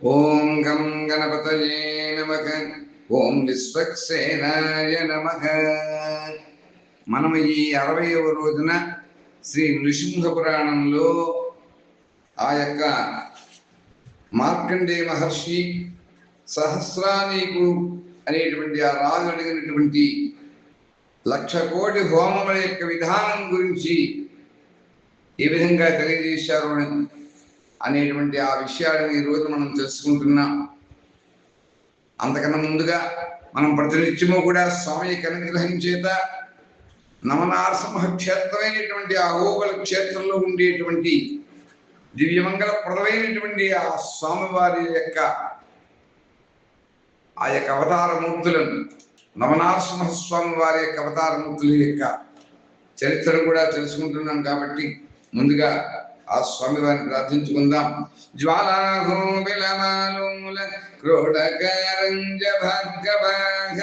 ఓం గం గణపతయే నమ. ఓం విశ్వక్సేనాయ నమ. మనం ఈ అరవయవ రోజున శ్రీ నృసింహ పురాణంలో ఆ యొక్క మార్కండే మహర్షి సహస్రానీకు అనేటువంటి ఆ రాజు అడిగినటువంటి లక్ష కోటి హోమముల యొక్క విధానం గురించి ఏ విధంగా తెలియజేశారు అని- అనేటువంటి ఆ విషయాలను ఈ రోజు మనం తెలుసుకుంటున్నాం అంతకన్నా ముందుగా మనం ప్రతినిత్యము కూడా స్వామి కనుగ్రహం చేత నవనారసింహ క్షేత్రమైనటువంటి ఆ ఓగల క్షేత్రంలో ఉండేటువంటి దివ్యమంగళప్రదమైనటువంటి ఆ స్వామివారి యొక్క ఆ యొక్క అవతార మూర్తులను నవనారసింహ స్వామి వారి యొక్క అవతార మూర్తుల యొక్క చరిత్రను కూడా తెలుసుకుంటున్నాం కాబట్టి ముందుగా ఆ స్వామి వారిని ప్రార్థించుకుందాం. జ్వాలాహోబిలమాలూల క్రోడకరంజ భార్గవాఘ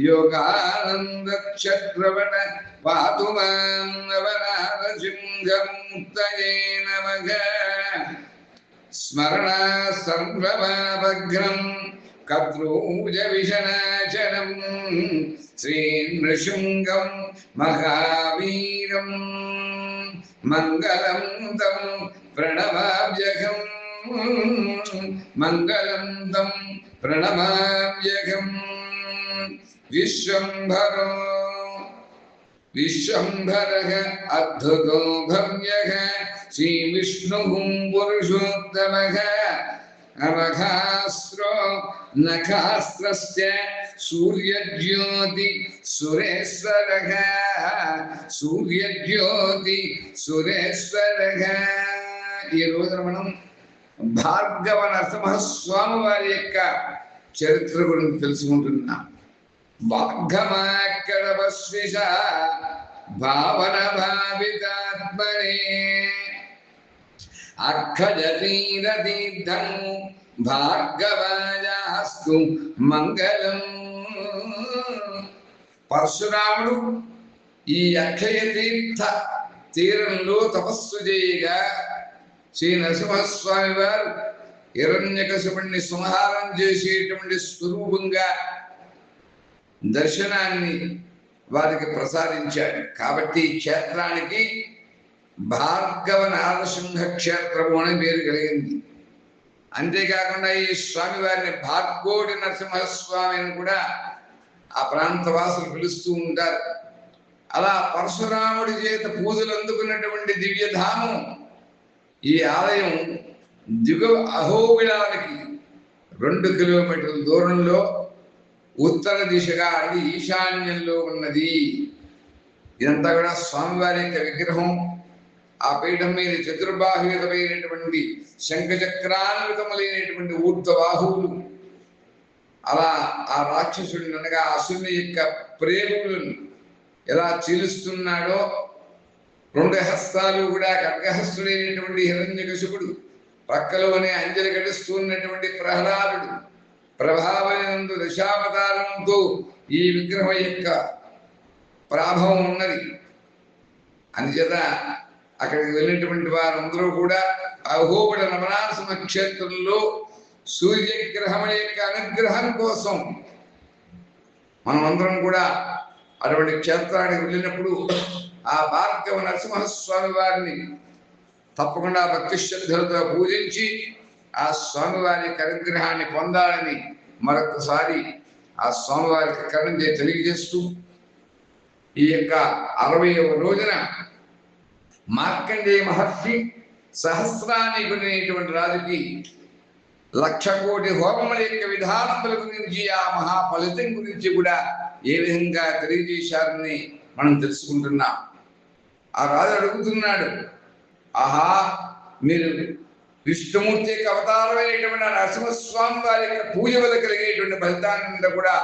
యోగానంద క్షత్రవణ పాతు మాం నవనారసింహముక్తయే నమః. స్మరణ సంభ్రమాభగ్రం కర్తృజ విషనాచనం శ్రీ నృశృంగం మహావీరం. मङ्गलं तं प्रणमाभ्यघं मङ्गलं तं प्रणमाभ्यघं विश्वम्भरो। विश्वम्भरः अद्भुतो भव्यः। श्रीविष्णुः पुरुषोत्तमः। అవఘాస్త్రో నఖాస్త్రస్య సూర్యజ్యోతి సురేశ్వరः సూర్యజ్యోతి సురేశ్వరः ఈ రోజున మనం భార్గవ నరసింహ స్వామి వారి యొక్క చరిత్ర గురించి తెలుసుకుంటున్నాం. భాగమాకడవస్విష భావన భావితాత్మనే అఖజతీరతీర్థం భార్గవాయాస్తు మంగళం. పరశురాముడు ఈ అక్షయ తీర్థ తీరంలో తపస్సు చేయగా శ్రీ నరసింహస్వామి వారు హిరణ్యకశిపుణ్ణి సంహారం చేసేటువంటి స్వరూపంగా దర్శనాన్ని వారికి ప్రసాదించాడు కాబట్టి క్షేత్రానికి భార్గవ నారసింహ క్షేత్రము అని పేరు కలిగింది. అంతేకాకుండా ఈ స్వామి వారిని భార్గోడి నరసింహస్వామి అని కూడా ఆ ప్రాంత వాసులు పిలుస్తూ ఉంటారు. అలా పరశురాముడి చేత పూజలు అందుకున్నటువంటి దివ్యధామం ఈ ఆలయం దిగువ అహోబిలానికి రెండు కిలోమీటర్ల దూరంలో ఉత్తర దిశగా అది ఈశాన్యంలో ఉన్నది. ఇదంతా కూడా స్వామివారి యొక్క విగ్రహం. ఆ పీఠం మీద చతుర్బాహుయుతమైనటువంటి శంఖచక్రాన్వితములైనటువంటి ఊర్ధ బాహువులు అలా ఆ రాక్షసుడిని అనగా అసుని యొక్క ప్రేములను ఎలా చీలుస్తున్నాడో రెండు హస్తాలు కూడా ఖడ్గహస్తుడైనటువంటి హిరణ్యకశిపుడు ప్రక్కలోనే అంజలి గడుస్తున్నటువంటి ప్రహ్లాదుడు ప్రభావనందు దశావతారంతో ఈ విగ్రహం యొక్క ప్రాభవం ఉన్నది. అందుచేత అక్కడికి వెళ్ళినటువంటి వారందరూ కూడా అహోబడ నవనాసమ క్షేత్రంలో సూర్యగ్రహం యొక్క అనుగ్రహం కోసం మనమందరం కూడా అటువంటి క్షేత్రానికి వెళ్ళినప్పుడు ఆ భార్గవ నరసింహస్వామి వారిని తప్పకుండా భక్తి శ్రద్ధలతో పూజించి ఆ స్వామివారి యొక్క అనుగ్రహాన్ని పొందాలని మరొకసారి ఆ స్వామివారికి కరణం తెలియజేస్తూ ఈ యొక్క అరవై రోజున మార్కండేయ మహర్షి సహస్రానికుడైనటువంటి రాజుకి లక్ష కోటి హోమముల యొక్క విధానముల గురించి ఆ మహా ఫలితం గురించి కూడా ఏ విధంగా తెలియజేశారని మనం తెలుసుకుంటున్నాం. ఆ రాజు అడుగుతున్నాడు ఆహా మీరు విష్ణుమూర్తి యొక్క అవతారమైనటువంటి నరసింహస్వామి వారి యొక్క పూజ వల్ల కలిగేటువంటి ఫలితాన్ని కూడా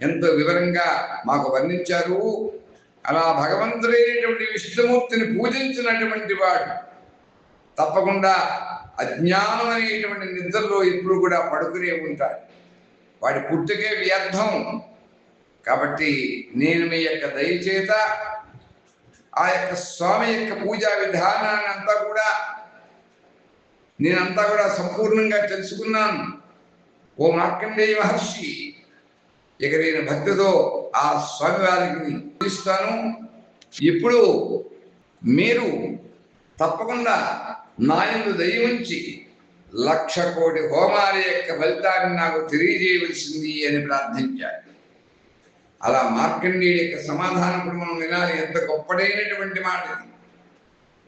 ఎంతో వివరంగా మాకు వర్ణించారు. అలా భగవంతుడైనటువంటి విష్ణుమూర్తిని పూజించినటువంటి వాడు తప్పకుండా అజ్ఞానం అనేటువంటి నిద్రలో ఇప్పుడు కూడా పడుకునే ఉంటాడు. వాడి పుట్టుకే వ్యర్థం. కాబట్టి నేను మీ యొక్క దయచేత ఆ యొక్క స్వామి యొక్క పూజా విధానాన్ని అంతా కూడా నేనంతా కూడా సంపూర్ణంగా తెలుసుకున్నాను. ఓ మార్కండేయ మహర్షి ఇక నేను భక్తితో ఆ స్వామివారికి ఇస్తాను ఇప్పుడు మీరు తప్పకుండా నాయను దయవుంచి లక్ష కోటి హోమాల యొక్క ఫలితాన్ని నాకు తెలియజేయవలసింది అని ప్రార్థించాడు అలా మార్కండేయుడి యొక్క సమాధానం మనం వినాలి. ఎంత గొప్పడైనటువంటి మాట ఇది.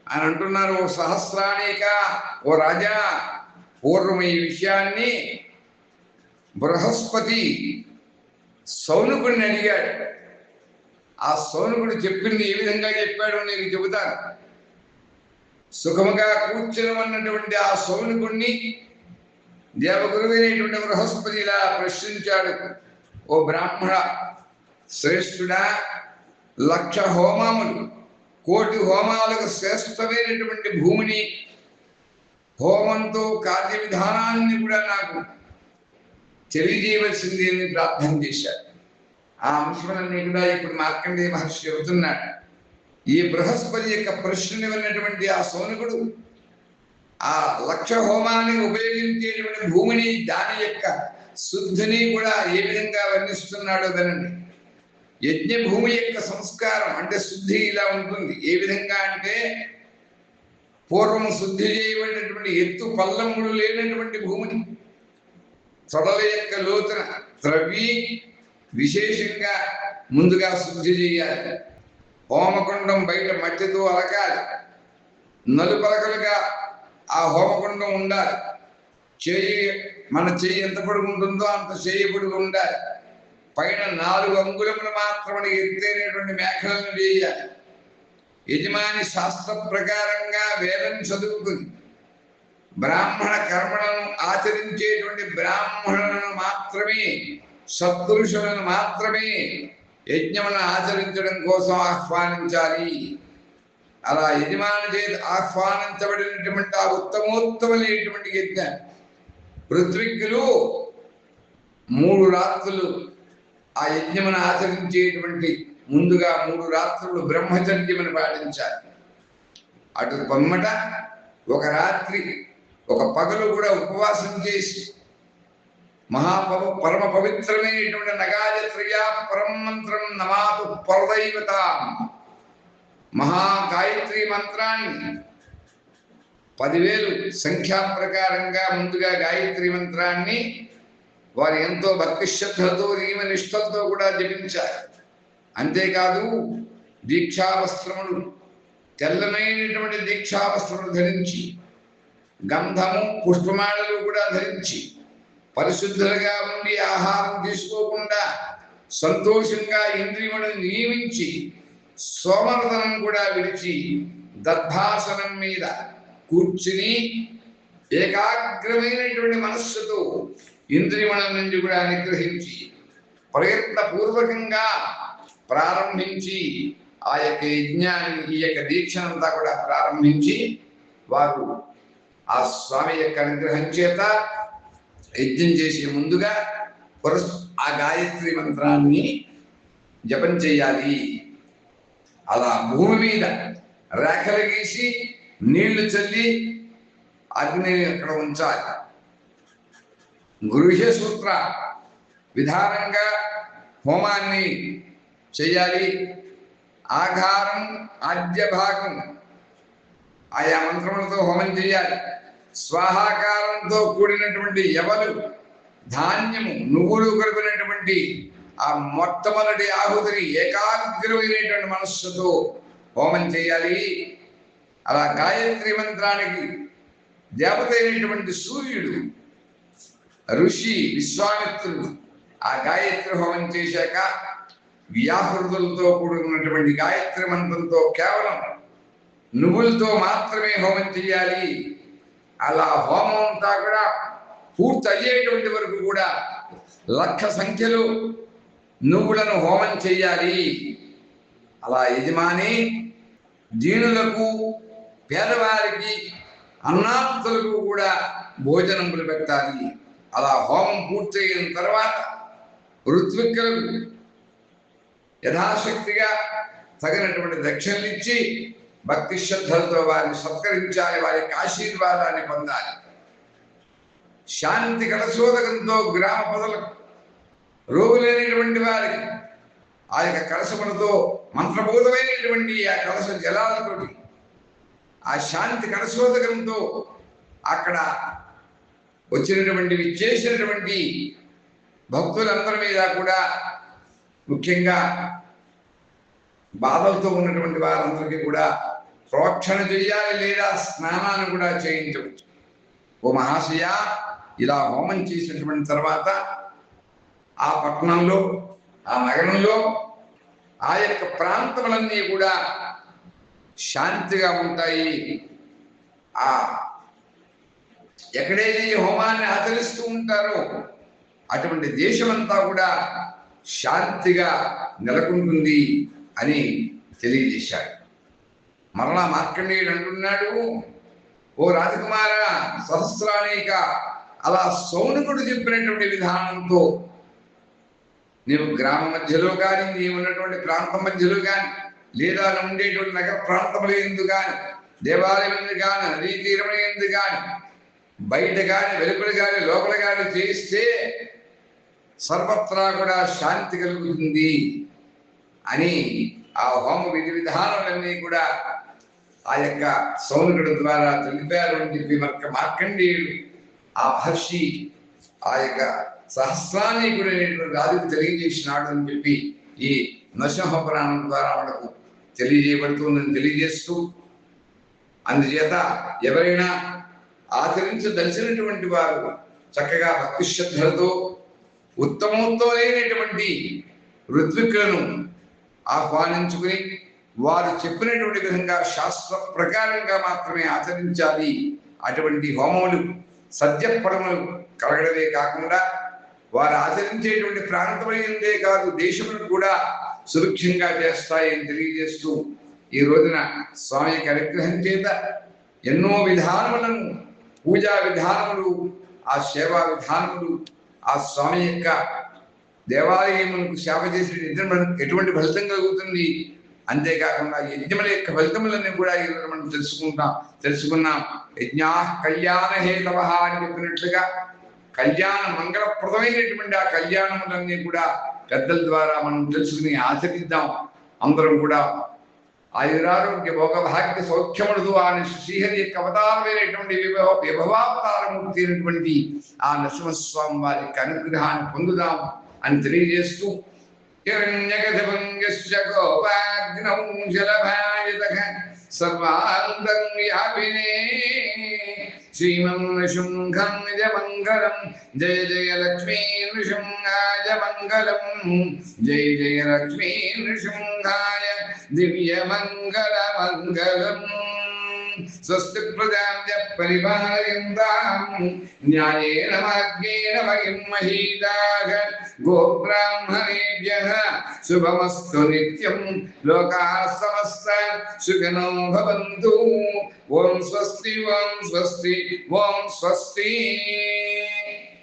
అని అంటున్నారు ఓ సహస్రానేక ఓ రాజా పూర్వం ఈ విషయాన్ని బృహస్పతి సౌనుకుడిని అడిగాడు. ఆ సౌనుకుడు చెప్పింది ఏ విధంగా చెప్పాడో నీకు చెబుతాను. సుఖముగా కూర్చునమన్నటువంటి ఆ సౌనుకుణ్ణి దేవగురువైనటువంటి బృహస్పతి ఇలా ప్రశ్నించాడు. ఓ బ్రాహ్మణ శ్రేష్ఠుడా లక్ష హోమములు కోటి హోమాలకు శ్రేష్టమైనటువంటి భూమిని హోమంతో కార్య విధానాన్ని కూడా నాకు తెలియజేయవలసింది అని ప్రార్థన చేశాడు ఆ అంశాలన్నీ కూడా ఇప్పుడు మార్కండేయ మహర్షి చెబుతున్నాడు. ఈ బృహస్పతి యొక్క ప్రశ్నని విన్నటువంటి ఆ సోనకుడు ఆ లక్ష హోమాన్ని ఉపయోగించేటువంటి భూమిని దాని యొక్క శుద్ధిని కూడా ఏ విధంగా వర్ణిస్తున్నాడో వినండి. యజ్ఞ భూమి యొక్క సంస్కారం అంటే శుద్ధి ఇలా ఉంటుంది. ఏ విధంగా అంటే పూర్వం శుద్ధి చేయబడినటువంటి ఎత్తు పల్లములు లేనటువంటి భూమిని తొడల యొక్క లోతున త్రవ్వి విశేషంగా ముందుగా శుద్ధి చేయాలి. హోమకుండం బయట మట్టితో అలకాలి. నలుపలకలుగా ఆ హోమకుండం ఉండాలి. చేయి మన చెయ్యి ఎంత పడుకుంటుందో అంత చేయి పొడుగు ఉండాలి. పైన నాలుగు అంగుళములు మాత్రమే ఎత్తైనటువంటి మేఖలను వేయాలి. యజమాని శాస్త్ర ప్రకారంగా వేదం చదువుతుంది. బ్రాహ్మణ కర్మలను ఆచరించేటువంటి బ్రాహ్మణులను మాత్రమే సత్పురుషులను మాత్రమే యజ్ఞములను ఆచరించడం కోసం ఆహ్వానించాలి. అలా యజమాని చేతి ఆహ్వానించబడినటువంటి ఆ ఉత్తమోత్తమైనటువంటి యజ్ఞ. పృథ్వీకులు మూడు రాత్రులు ఆ యజ్ఞమును ఆచరించేటువంటి ముందుగా మూడు రాత్రులు బ్రహ్మచర్యమును పాటించాలి. అటు పొమ్మట ఒక రాత్రి ఒక పగలు కూడా ఉపవాసం చేసి మహాపవ పరమ పవిత్రమైనటువంటి నగాయత్రియా పరం మంత్రం నమాతు పరదైవత. మహా గాయత్రి మంత్రాన్ని పదివేలు సంఖ్యా ప్రకారంగా ముందుగా గాయత్రి మంత్రాన్ని వారు ఎంతో భక్తి శ్రద్ధలతో నియమ నిష్టలతో కూడా జపించారు. అంతేకాదు దీక్షావస్త్రములు తెల్లమైనటువంటి దీక్షావస్త్రములు ధరించి గంధము పుష్పమాలలు కూడా ధరించి పరిశుద్ధులుగా ఉండి ఆహారం తీసుకోకుండా సంతోషంగా ఇంద్రియములను నియమించి సోమరతనం కూడా విడిచి దర్భాసనం మీద కూర్చుని ఏకాగ్రమైనటువంటి మనస్సుతో ఇంద్రియముల నుండి కూడా నిగ్రహించి ప్రయత్నపూర్వకంగా ప్రారంభించి ఆ యొక్క యజ్ఞాన్ని ఈ యొక్క దీక్షనంతా కూడా ప్రారంభించి వారు ఆ స్వామి యొక్క అనుగ్రహం చేత యజ్ఞం చేసే ముందుగా పురస్ ఆ గాయత్రి మంత్రాన్ని జపం చేయాలి. అలా భూమి మీద రేఖలు గీసి నీళ్ళు చల్లి అగ్ని అక్కడ ఉంచాలి. గృహ్య సూత్ర విధానంగా హోమాన్ని చేయాలి. ఆఘారం ఆద్య భాగం ఆయా మంత్రములతో హోమం చేయాలి. స్వాహాకారంతో కూడినటువంటి ఎవరు ధాన్యము నువ్వులు కలిపినటువంటి ఆ మొట్టమొదటి ఆహుతిని ఏకాగ్రమైనటువంటి మనస్సుతో హోమం చేయాలి. అలా గాయత్రి మంత్రానికి దేవత అయినటువంటి సూర్యుడు ఋషి విశ్వామిత్రుడు ఆ గాయత్రి హోమం చేశాక వ్యాహృతులతో కూడినటువంటి గాయత్రి మంత్రంతో కేవలం నువ్వులతో మాత్రమే హోమం చేయాలి. అలా హోమం అంతా కూడా పూర్తి అయ్యేటువంటి వరకు కూడా లక్ష సంఖ్యలో నువ్వులను హోమం చేయాలి. అలా యజమాని దీనులకు పేదవారికి అన్నార్థులకు కూడా భోజనములు పెట్టాలి. అలా హోమం పూర్తయిన తర్వాత ఋత్విక్కులకు యథాశక్తిగా తగినటువంటి దక్షిణలు ఇచ్చి భక్తి శ్రద్ధలతో వారిని సత్కరించాలి వారికి ఆశీర్వాదాన్ని పొందాలి. శాంతి కలశోదకంతో గ్రామ ప్రజలకు రోగులైనటువంటి వారికి ఆ యొక్క కలసములతో మంత్రబోధమైనటువంటి ఆ కలస జలాలతోటి ఆ శాంతి కలశోదకంతో అక్కడ వచ్చినటువంటి విచ్చేసినటువంటి భక్తులందరి మీద కూడా ముఖ్యంగా బాధలతో ఉన్నటువంటి వారందరికీ కూడా ప్రోక్షణ చేయాలి లేదా స్నానాన్ని కూడా చేయించవచ్చు. ఓ మహాశయ ఇలా హోమం చేసినటువంటి తర్వాత ఆ పట్టణంలో ఆ నగరంలో ఆ యొక్క ప్రాంతములన్నీ కూడా శాంతిగా ఉంటాయి. ఆ ఎక్కడైతే ఈ హోమాన్ని ఆచరిస్తూ ఉంటారో అటువంటి దేశమంతా కూడా శాంతిగా నెలకొంటుంది అని తెలియజేశాడు. మరలా మార్కండేయుడు అంటున్నాడు ఓ రాజకుమార సహస్రానేక అలా సౌనకుడు చెప్పినటువంటి విధానంతో నీవు గ్రామ మధ్యలో కానీ నీవు ఉన్నటువంటి ప్రాంతం మధ్యలో కానీ లేదా ఉండేటువంటి నగర ప్రాంతంలో ఎందు కానీ దేవాలయం ఎందు కానీ నదీ తీరం ఎందు కానీ బయట కానీ వెలుపల కానీ లోపల కానీ చేస్తే సర్వత్రా కూడా శాంతి కలుగుతుంది అని ఆ హోమ విధి విధానాలన్నీ కూడా ఆ యొక్క సౌనకుడు ద్వారా తెలిపారు అని చెప్పి మనకు మార్కండేయుడు ఆ మహర్షి ఆ యొక్క సహస్రానీకుడైనటువంటి రాజుకు తెలియజేసినాడు అని చెప్పి ఈ నరసింహ పురాణం ద్వారా మనకు తెలియజేయబడుతుందని తెలియజేస్తూ అందుచేత ఎవరైనా ఆచరించదలిచినటువంటి వారు చక్కగా భక్తి శ్రద్ధలతో ఉత్తమోత్తమైనటువంటి ఋత్వికులను ఆహ్వానించుకుని వారు చెప్పినటువంటి విధంగా శాస్త్ర ప్రకారంగా మాత్రమే ఆచరించాలి. అటువంటి హోమములు సత్యఫలములు కలగడమే కాకుండా వారు ఆచరించేటువంటి ప్రాంతమైందే కాదు దేశములు కూడా సురక్షంగా చేస్తాయని తెలియజేస్తూ ఈ రోజున స్వామి యొక్క అనుగ్రహం చేత ఎన్నో విధానములను పూజా విధానములు ఆ సేవా విధానములు ఆ స్వామి యొక్క దేవాలయములకు సేవ చేసే ఎటువంటి ఫలితం కలుగుతుంది? అంతేకాకుండా యజ్ఞముల యొక్క ఫలితములన్నీ కూడా ఈరోజు మనం తెలుసుకుంటాం. తెలుసుకున్నాం. యజ్ఞా కళ్యాణ హేతవ అని చెప్పినట్లుగా కళ్యాణ మంగళప్రదమైనటువంటి ఆ కళ్యాణములన్నీ కూడా పెద్దల ద్వారా మనం తెలుసుకుని ఆచరిద్దాం. అందరం కూడా ఆయురారోగ్య భోగభాగ్య సౌఖ్యముడు ఆ శ్రీహరి యొక్క అవతారమైనటువంటి విభవ విభవావతారము అయినటువంటి ఆ నరసింహస్వామి వారి యొక్క అనుగ్రహాన్ని పొందుదాం అని తెలియజేస్తూ హిరణ్యగజభంగస్య గోపాగ్నౌ జలభాయతః సర్వాంతం వ్యాపినే శ్రీమన్ నృశృంఖం నిజమంగళం జయ జయ లక్ష్మీ నృశృంగాయ మంగళం జయ జయ లక్ష్మీ నృశృంగాయ దివ్యమంగళ మంగళం స్వస్తి ప్రజాభ్య పరిపాలయంతాం న్యాయేన మార్గేణ వయం మహీదాగ గోబ్రాహ్మణేభ్యः శుభమస్తు నిత్యం లోకాः సమస్త సుఖినో భవంతు ఓం స్వస్తి ఓం స్వస్తి ఓం స్వస్తి